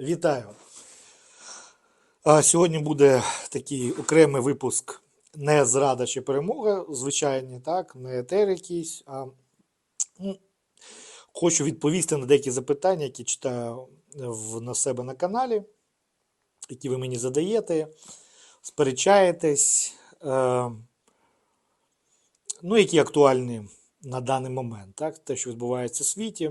Вітаю. Сьогодні буде такий окремий випуск не зрада чи перемога, звичайні, так, не етер якийсь, а ну, хочу відповісти на деякі запитання, які читаю в, на себе на каналі, які ви мені задаєте, сперечаєтесь, е, ну, які актуальні на даний момент, так, те, що відбувається в світі.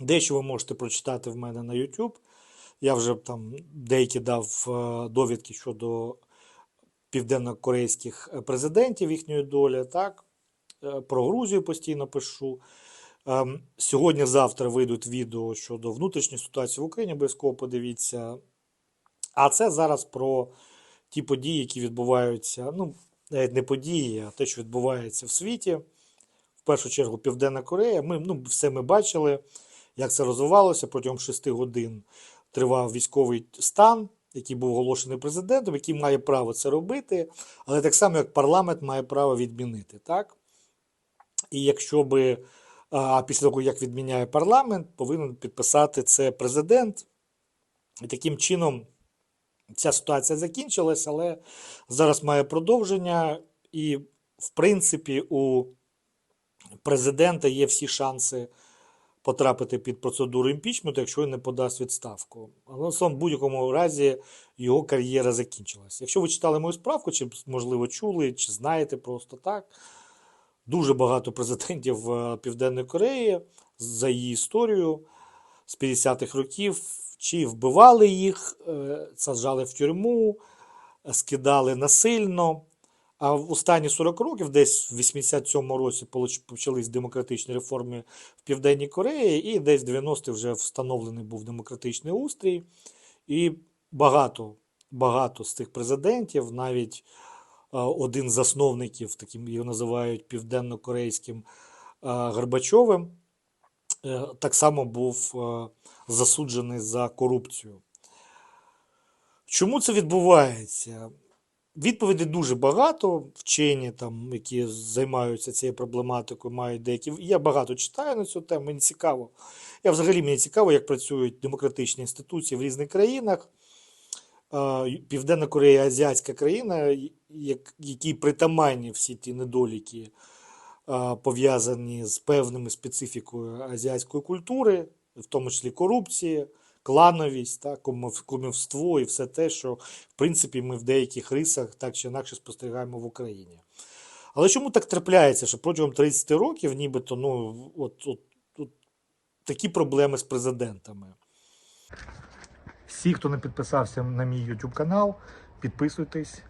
Дещо ви можете прочитати в мене на YouTube. Я вже там деякі дав е, довідки щодо південно-корейських президентів, їхньої долі. Так? Е, Про Грузію постійно пишу. Ем, Сьогодні-завтра вийдуть відео щодо внутрішньої ситуації в Україні, обов'язково подивіться. А це зараз про ті події, які відбуваються, ну, навіть не події, а те, що відбувається в світі. В першу чергу Південна Корея. Ми ну, все ми бачили, як це розвивалося протягом 6 годин тривав військовий стан, який був оголошений президентом, який має право це робити, але так само, як парламент має право відмінити. Так? І якщо би, а після того, як відміняє парламент, повинен підписати це президент. І таким чином ця ситуація закінчилась, але зараз має продовження, і, в принципі, у президента є всі шанси потрапити під процедуру імпічменту, якщо він не подасть відставку. Але в будь-якому разі його кар'єра закінчилась. Якщо ви читали мою справку, чи, можливо, чули, чи знаєте просто так, дуже багато президентів е, Південної Кореї за її історію з 50-х років, чи вбивали їх, е, саджали в тюрму, скидали насильно. А в останні 40 років, десь в 87-му році, почались демократичні реформи в Південній Кореї, і десь в 90-ті вже встановлений був демократичний устрій. І багато, багато з тих президентів, навіть один з засновників, таким його називають південно-корейським Горбачовим, е, так само був е, засуджений за корупцію. Чому це відбувається? Відповідей дуже багато. Вчені, там, які займаються цією проблематикою, мають деякі. Я багато читаю на цю тему, мені цікаво. Я взагалі мені цікаво, як працюють демократичні інституції в різних країнах. Південна Корея азіатська країна, як- якій притаманні всі ті недоліки, пов'язані з певними специфікою азіатської культури, в тому числі корупції, клановість, так, кумівство і все те, що в принципі ми в деяких рисах так чи інакше спостерігаємо в Україні. Але чому так трапляється, що протягом 30 років нібито ну, от, от, от такі проблеми з президентами? Всі, хто не підписався на мій YouTube канал, підписуйтесь,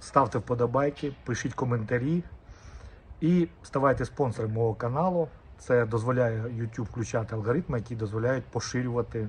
ставте вподобайки, пишіть коментарі і ставайте спонсором мого каналу. Це дозволяє YouTube включати алгоритми, які дозволяють поширювати,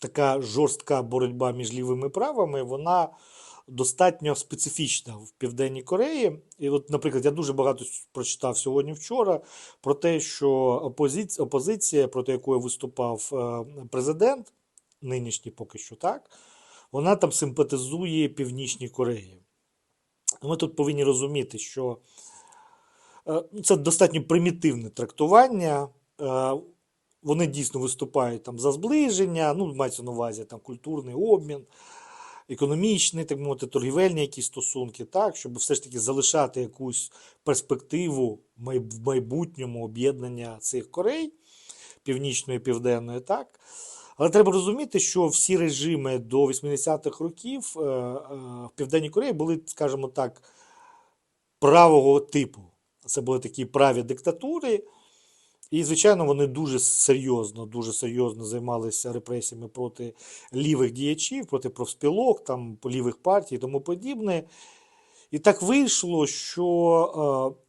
така жорстка боротьба між лівими і правими, вона достатньо специфічна в Південній Кореї. І от, наприклад, я дуже багато прочитав сьогодні-вчора про те, що опозиція, опозиція, проти якої виступав е, президент, нинішній поки що так, вона там симпатизує Північній Кореї. Ми тут повинні розуміти, що е, ну, це достатньо примітивне трактування. Вони дійсно виступають там за зближення, ну, мається на увазі там культурний обмін, економічний, так мовити, торгівельні якісь стосунки, так, щоб все ж таки залишати якусь перспективу в майбутньому об'єднання цих Корей, північної і південної, так. Але треба розуміти, що всі режими до 80-х років е, е, в Південній Кореї були, скажімо так, правого типу. Це були такі праві диктатури. І, звичайно, вони дуже серйозно, дуже серйозно займалися репресіями проти лівих діячів, проти профспілок, там, лівих партій і тому подібне. І так вийшло, що е,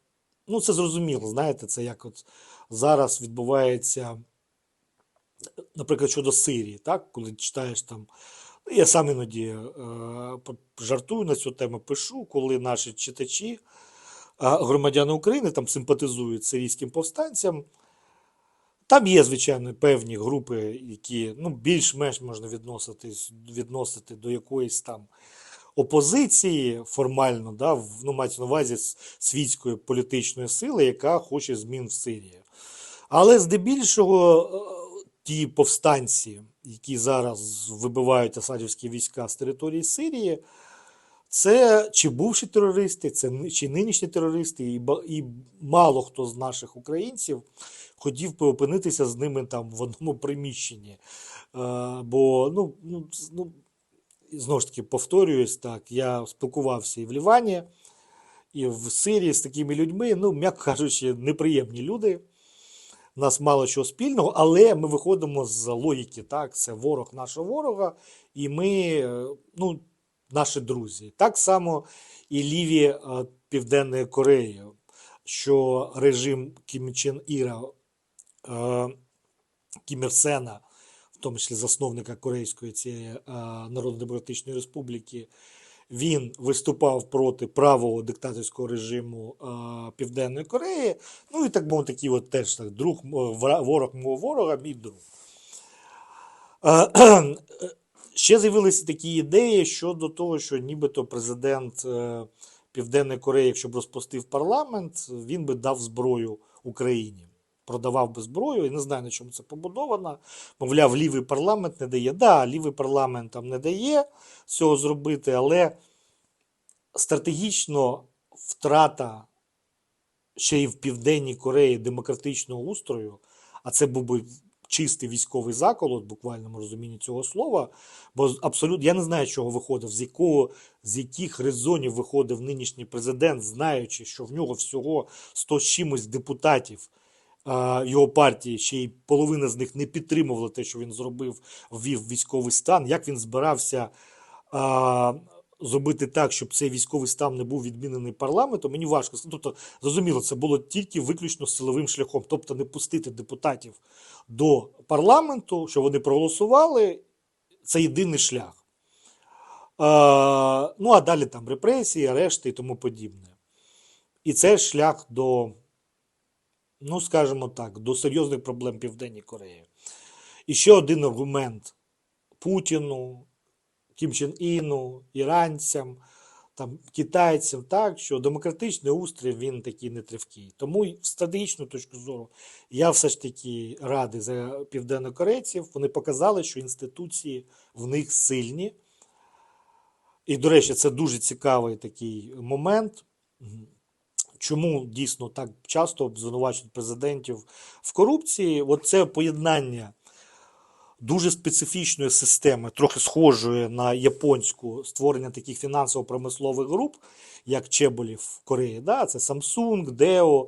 ну, це зрозуміло, знаєте, це як от зараз відбувається, наприклад, щодо Сирії, так? коли читаєш там Я сам іноді е, жартую на цю тему, пишу, коли наші читачі, а, громадяни України там симпатизують сирійським повстанцям. Там є, звичайно, певні групи, які ну, більш-менш можна відносити до якоїсь там опозиції формально, да, в- ну, мається на увазі світської політичної сили, яка хоче змін в Сирії. Але здебільшого е, ті повстанці, які зараз вибивають асадівські війська з території Сирії, це чи бувші терористи, це чи нинішні терористи, і, і мало хто з наших українців хотів би опинитися з ними там в одному приміщенні. Е, бо, ну, ну, ну, знову ж таки, повторююсь, так, я спілкувався і в Лівані, і в Сирії з такими людьми, ну, м'яко кажучи, неприємні люди. У нас мало чого спільного, але ми виходимо з логіки, так, це ворог нашого ворога, і ми, е, ну, наші друзі. Так само і ліві е, Південної Кореї, що режим Кім Чен Іра, е, Кім Ір Сена, в тому числі засновника Корейської цієї е, Народно-Демократичної Республіки, він виступав проти правого диктаторського режиму Південної Кореї. Ну і так мовити, такий от теж так, друг, ворог мого ворога, мій друг. Ще з'явилися такі ідеї щодо того, що нібито президент е, Південної Кореї, якщо б розпустив парламент, він би дав зброю Україні. Продавав би зброю, і не знаю, на чому це побудовано. Мовляв, лівий парламент не дає. Да, лівий парламент там не дає цього зробити, але стратегічно втрата ще й в Південній Кореї демократичного устрою, а це був би чистий військовий заколот, в буквальному розумінні цього слова. Бо абсолютно я не знаю, чого виходив, з якого з яких резонів виходив нинішній президент, знаючи, що в нього всього 100 з чимось депутатів. Його партії ще й половина з них не підтримувала те, що він зробив, ввів військовий стан. Як він збирався зробити так, щоб цей військовий стан не був відмінений парламентом, мені важко. Тобто, зрозуміло, це було тільки виключно силовим шляхом, тобто не пустити депутатів до парламенту, щоб вони проголосували. Це єдиний шлях. А, ну, а далі там репресії, арешти і тому подібне. І це шлях до, ну, скажімо так, до серйозних проблем Південній Кореї. І ще один аргумент Путіну, Кім Чен Іну, іранцям, там, китайцям, так, що демократичний устрій він такий нетривкий. Тому в стратегічну точку зору я все ж таки радий за південнокорейців. Вони показали, що інституції в них сильні. І, до речі, це дуже цікавий такий момент. Чому дійсно так часто звинувачують президентів в корупції? От це поєднання дуже специфічної системи, трохи схожої на японську створення таких фінансово-промислових груп, як Чеболів в Кореї. Да? Це Samsung, Deo,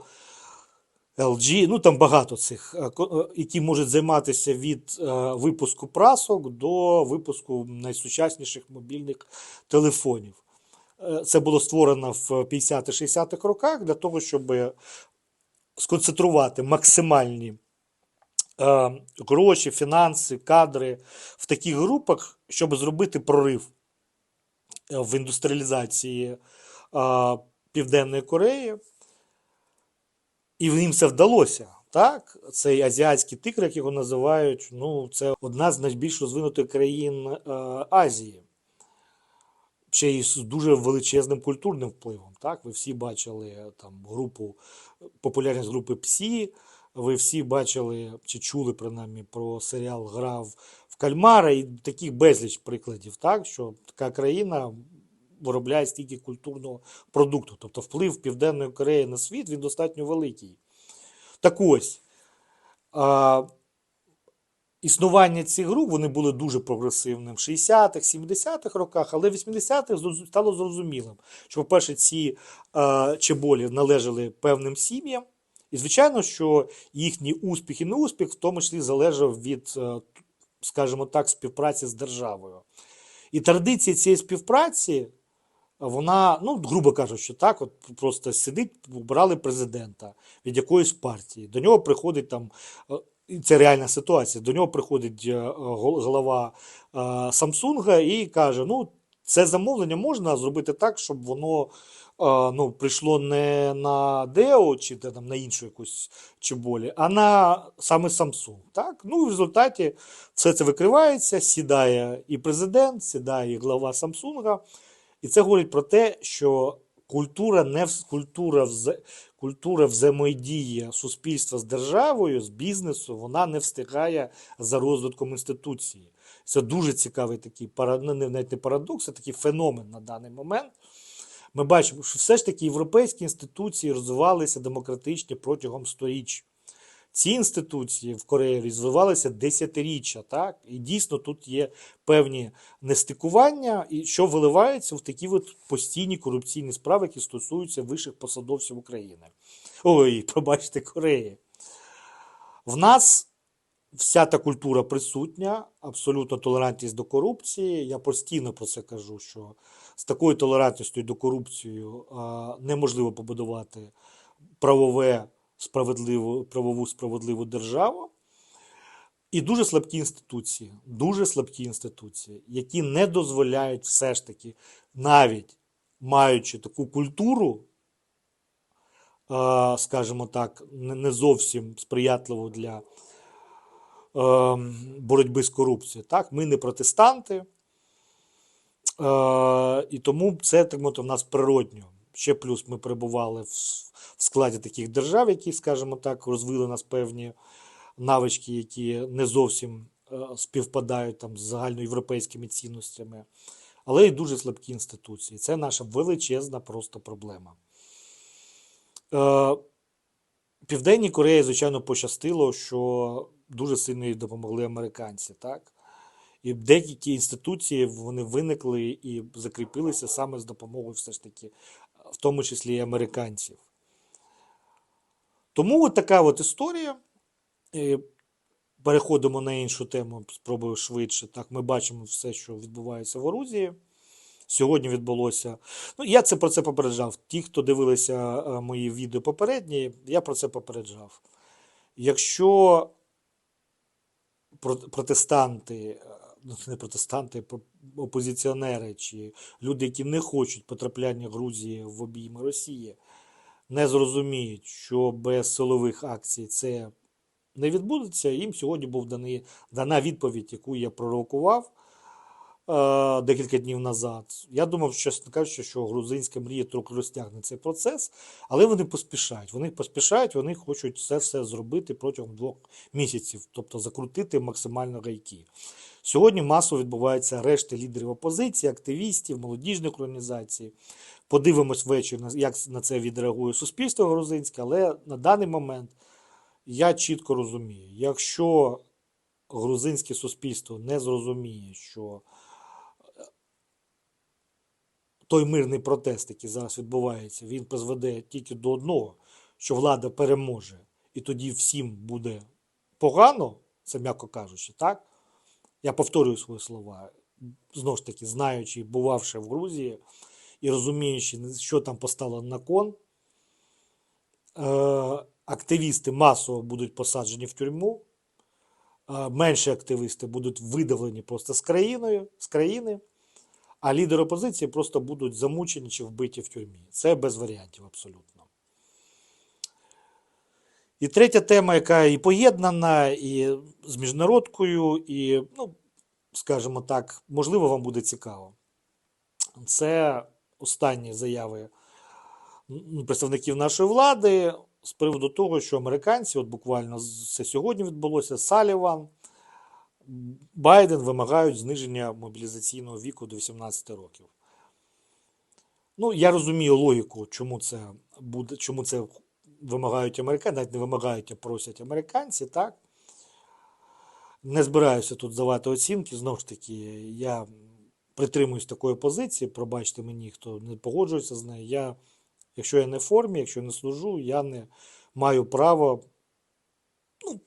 LG, ну там багато цих, е, е, які можуть займатися від е, випуску прасок до випуску найсучасніших мобільних телефонів. Це було створено в 50-60-х роках для того, щоб сконцентрувати максимальні гроші, фінанси, кадри в таких групах, щоб зробити прорив е, в індустріалізації е, Південної Кореї. І їм це вдалося. Так? Цей азіатський тигр, як його називають, ну, це одна з найбільш розвинутих країн е, Азії. Ще й з дуже величезним культурним впливом. Так? Ви всі бачили е, там групу, популярність групи Псі, ви всі бачили чи чули принаймні про серіал Гра в Кальмара і таких безліч прикладів, так? що така країна виробляє стільки культурного продукту. Тобто вплив Південної Кореї на світ він достатньо великий. Так ось, а, існування цих груп вони були дуже прогресивним в 60-х, 70-х роках, але в 80-х стало зрозумілим, що, по-перше, ці а, чеболі належали певним сім'ям, і, звичайно, що їхній успіх і неуспіх в тому числі залежав від, е, скажімо так, співпраці з державою. І традиція цієї співпраці, вона, ну, грубо кажучи, так, от просто сидить, обрали президента від якоїсь партії. До нього приходить там е, це реальна ситуація. До нього приходить е, голова Самсунга і каже: ну, це замовлення можна зробити так, щоб воно ну, прийшло не на Део чи там на іншу якусь чеболі, а на саме Samsung. Так? Ну, в результаті все це викривається, сідає і президент, сідає і глава Samsung, і це говорить про те, що культура не культура, культура взаємодії суспільства з державою, з бізнесу, вона не встигає за розвитком інституції. Це дуже цікавий такий ну, навіть не парадокс, а такий феномен на даний момент. Ми бачимо, що все ж таки європейські інституції розвивалися демократично протягом сторіч. Ці інституції в Кореї розвивалися десятиріччя, так? І дійсно тут є певні нестикування, і що виливається в такі от постійні корупційні справи, які стосуються вищих посадовців України. Ой, пробачте, Кореї. В нас вся та культура присутня, абсолютно толерантність до корупції. Я постійно про це кажу, що з такою толерантністю до корупції неможливо побудувати правове, справедливу, правову справедливу державу. І дуже слабкі інституції, дуже слабкі інституції, які не дозволяють все ж таки, навіть маючи таку культуру, скажімо так, не зовсім сприятливу для боротьби з корупцією. Так, ми не протестанти, е, і тому це так мовити, в нас природньо. Ще плюс ми перебували в, складі таких держав, які, скажімо так, розвили нас певні навички, які не зовсім е, співпадають там з загальноєвропейськими цінностями, але й дуже слабкі інституції. Це наша величезна просто проблема. Е, Південній Кореї, звичайно, пощастило, що дуже сильно їй допомогли американці, так? І деякі інституції вони виникли і закріпилися саме з допомогою, все ж таки, в тому числі і американців. Тому от така от історія. Переходимо на іншу тему, спробую швидше. Так, ми бачимо все, що відбувається в Орузії. Сьогодні відбулося. Ну, я це про це попереджав. Ті, хто дивилися е, мої відео попередні, я про це попереджав. Якщо протестанти, е, ну не протестанти, про- опозиціонери чи люди, які не хочуть потрапляння Грузії в обійми Росії, не зрозуміють, що без силових акцій це не відбудеться. Їм сьогодні був дана відповідь, яку я пророкував декілька днів назад. Я думав, чесно кажучи, що грузинська мрія трохи розтягне цей процес, але вони поспішають. Вони поспішають, вони хочуть це все зробити протягом двох місяців, тобто закрутити максимально гайки. Сьогодні масово відбуваються решти лідерів опозиції, активістів, молодіжних організацій. Подивимось ввечері, як на це відреагує суспільство грузинське, але на даний момент я чітко розумію, якщо грузинське суспільство не зрозуміє, що е, той мирний протест, який зараз відбувається, він призведе тільки до одного, що влада переможе, і тоді всім буде погано, це м'яко кажучи, так? Я повторюю свої слова, знову ж таки, знаючи, бувавши в Грузії і розуміючи, що там постало на кон, е, активісти масово будуть посаджені в тюрму, е, менші активісти будуть видавлені просто з країною, з країни, а лідери опозиції просто будуть замучені чи вбиті в тюрмі. Це без варіантів абсолютно. І третя тема, яка і поєднана, і з міжнародкою, і, ну, скажімо так, можливо, вам буде цікаво. Це останні заяви представників нашої влади з приводу того, що американці, от буквально це сьогодні відбулося, Саліван, Байден вимагають зниження мобілізаційного віку до 18 років. Ну, я розумію логіку, чому це буде, чому це вимагають американці, навіть не вимагають, а просять американці, так? Не збираюся тут давати оцінки. Знову ж таки, я притримуюсь такої позиції. Пробачте мені, хто не погоджується з нею. Я, якщо я не в формі, якщо не служу, я не маю права, ну,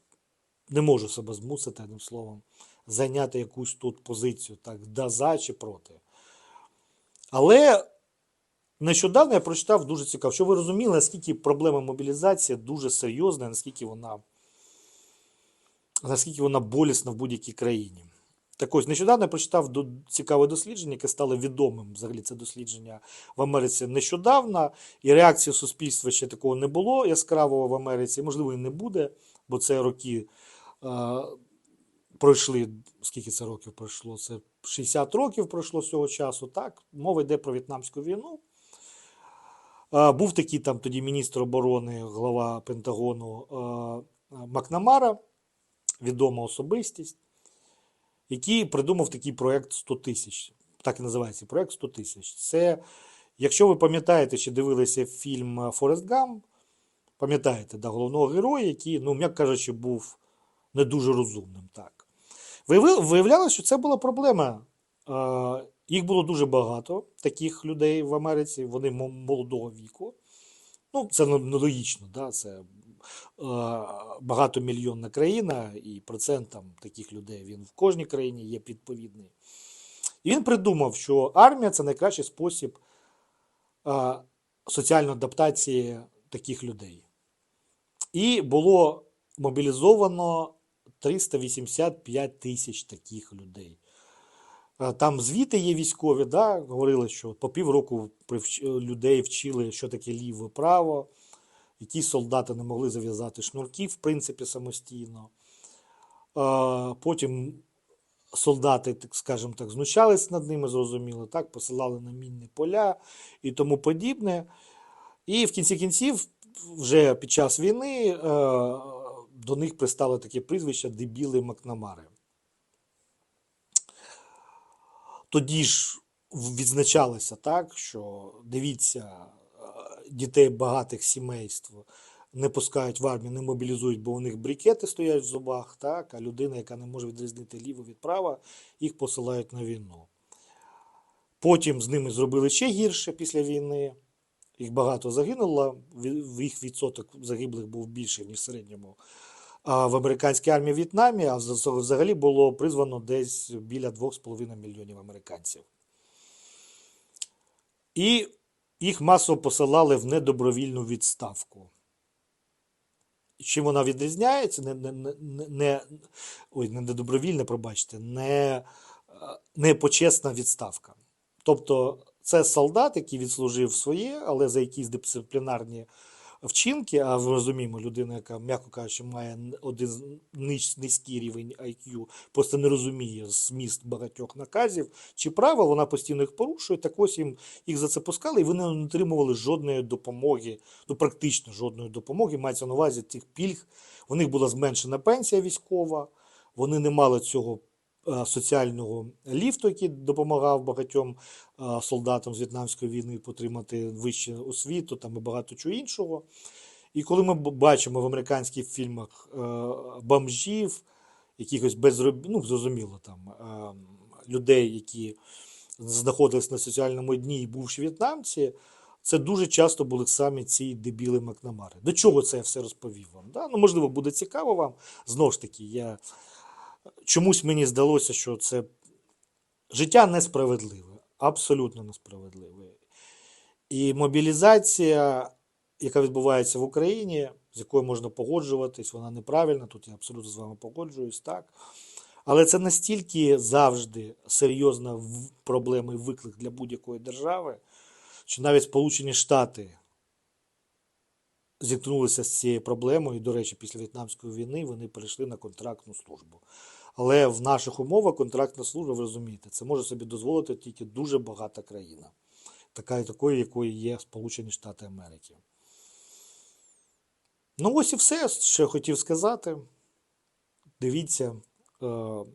не можу себе змусити, одним словом, зайняти якусь тут позицію, так, да, за чи проти. Але нещодавно я прочитав дуже цікаво, що ви розуміли, наскільки проблема мобілізації дуже серйозна, наскільки вона наскільки вона болісна в будь-якій країні. Так ось нещодавно я прочитав цікаве дослідження, яке стало відомим взагалі це дослідження в Америці нещодавно, і реакції суспільства ще такого не було яскравого в Америці, можливо, і не буде, бо це роки пройшли. Скільки це років пройшло? Це 60 років пройшло з цього часу. Так, мова йде про В'єтнамську війну. Був такий там тоді міністр оборони, глава Пентагону Макнамара, відома особистість, який придумав такий проєкт 100 тисяч. Так і називається проєкт 100 тисяч. Це, якщо ви пам'ятаєте чи дивилися фільм Форест Гам, пам'ятаєте, да, головного героя, який, ну, м'яко кажучи, був не дуже розумним. Так. Виявлялося, що це була проблема. Їх було дуже багато, таких людей в Америці, вони молодого віку. Ну, це нелогічно, да? це е, багатомільйонна країна, і процент там, таких людей він в кожній країні є відповідний. І він придумав, що армія це найкращий спосіб е, соціальної адаптації таких людей. І було мобілізовано 385 тисяч таких людей. Е, Там звіти є військові, да, говорили, що по півроку привч- людей вчили, що таке ліве право, які солдати не могли зав'язати шнурки, в принципі, самостійно. Е, Потім солдати, так скажімо так, знущались над ними, зрозуміло, так, посилали на мінні поля і тому подібне. І в кінці кінців, вже під час війни, е, до них пристало таке прізвище дебіли Макнамари. Тоді ж відзначалося так, що дивіться, е, дітей багатих сімейств не пускають в армію, не мобілізують, бо у них брикети стоять в зубах, так, а людина, яка не може відрізнити ліво від права, їх посилають на війну. Потім з ними зробили ще гірше після війни. Їх багато загинуло, їх відсоток загиблих був більший, ніж в середньому. А в американській армії в В'єтнамі а взагалі було призвано десь біля 2,5 мільйонів американців. І їх масово посилали в недобровільну відставку. Чим вона відрізняється? Не, не, не, не- ой, не недобровільна, пробачте, не, не почесна відставка. Тобто це солдат, який відслужив своє, але за якісь дисциплінарні вчинки, а ми розуміємо, людина, яка, м'яко кажучи, має один низький рівень IQ, просто не розуміє зміст багатьох наказів чи правил, вона постійно їх порушує. Так ось їм їх за це пускали, і вони не отримували жодної допомоги, ну практично жодної допомоги. Мається на увазі тих пільг. У них була зменшена пенсія військова, вони не мали цього соціального ліфту, який допомагав багатьом е, солдатам з В'єтнамської війни отримати вищу освіту там і багато чого іншого. І коли ми бачимо в американських фільмах е, бомжів, якихось безроб... ну, зрозуміло, там, е, людей, які знаходились на соціальному дні і бувші в'єтнамці, це дуже часто були самі ці дебіли Макнамари. До чого це я все розповів вам? Да? Ну, можливо, буде цікаво вам. Знову ж таки, я... чомусь мені здалося, що це життя несправедливе, абсолютно несправедливе. І мобілізація, яка відбувається в Україні, з якою можна погоджуватись, вона неправильна, тут я абсолютно з вами погоджуюсь, так. Але це настільки завжди серйозна проблема і виклик для будь-якої держави, що навіть Сполучені Штати зіткнулися з цією проблемою, і, до речі, після В'єтнамської війни вони перейшли на контрактну службу. Але в наших умовах контрактна служба, ви розумієте, це може собі дозволити тільки дуже багата країна, така такою, якою є Сполучені Штати Америки. Ну, ось і все, що я хотів сказати. Дивіться, е,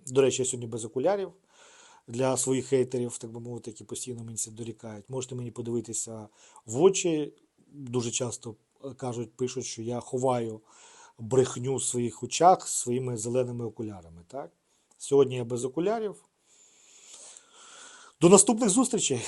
до речі, я сьогодні без окулярів для своїх хейтерів, так би мовити, які постійно мені дорікають. Можете мені подивитися в очі. Дуже часто е, кажуть, пишуть, що я ховаю брехню в своїх очах своїми зеленими окулярами. Так? Сьогодні я без окулярів. До наступних зустрічей!